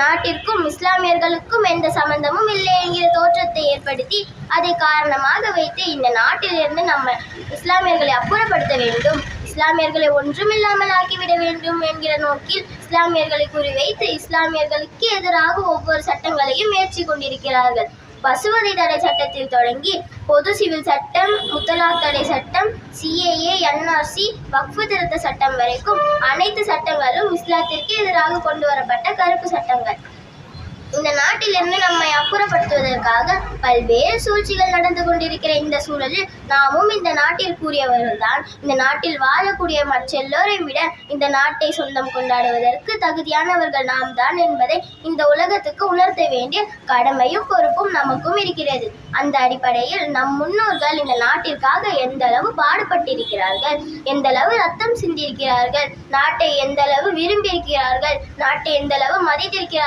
நாட்டிற்கும் இஸ்லாமியர்களுக்கும் எந்த சம்பந்தமும் இல்லை என்கிற தோற்றத்தை ஏற்படுத்தி அதை காரணமாக வைத்து இந்த நாட்டிலிருந்து நம்ம இஸ்லாமியர்களை அப்புறப்படுத்த வேண்டும். இஸ்லாமியர்களை ஒன்றுமில்லாமல் ஆக்கிவிட வேண்டும் என்கிற நோக்கில் இஸ்லாமியர்களை குறிவைத்து இஸ்லாமியர்களுக்கு எதிராக ஒவ்வொரு சட்டங்களையும் முயற்சி கொண்டிருக்கிறார்கள். பசுவதை தடை சட்டத்தில் தொடங்கி பொது சிவில் சட்டம் முத்தலாக் தடை சட்டம் சிஏஏ என்ஆர்சி வக்ஃபு திருத்த சட்டம் வரைக்கும் அனைத்து சட்டங்களும் இஸ்லாத்திற்கு எதிராக கொண்டு வரப்பட்ட கருப்பு சட்டங்கள். இந்த நாட்டிலிருந்து நம்ம அப்புறப்படுத்துவதற்காக பல்வேறு சூழ்ச்சிகள் நடந்து கொண்டிருக்கிற இந்த சூழலில் நாமும் இந்த நாட்டில் கூறியவர்கள்தான். இந்த நாட்டில் வாழக்கூடிய மற்றெல்லோரையும் விட இந்த நாட்டை சொந்தம் கொண்டாடுவதற்கு தகுதியானவர்கள் நாம் தான் என்பதை இந்த உலகத்துக்கு உணர்த்த வேண்டிய கடமையும் பொறுப்பும் நமக்கும் இருக்கிறது. அந்த அடிப்படையில் நம் முன்னோர்கள் இந்த நாட்டிற்காக எந்த அளவு பாடுபட்டிருக்கிறார்கள்? எந்த அளவு ரத்தம் சிந்தியிருக்கிறார்கள்? நாட்டை எந்த அளவு விரும்பியிருக்கிறார்கள்? நாட்டை எந்த அளவு மதித்திருக்கிறார்கள்?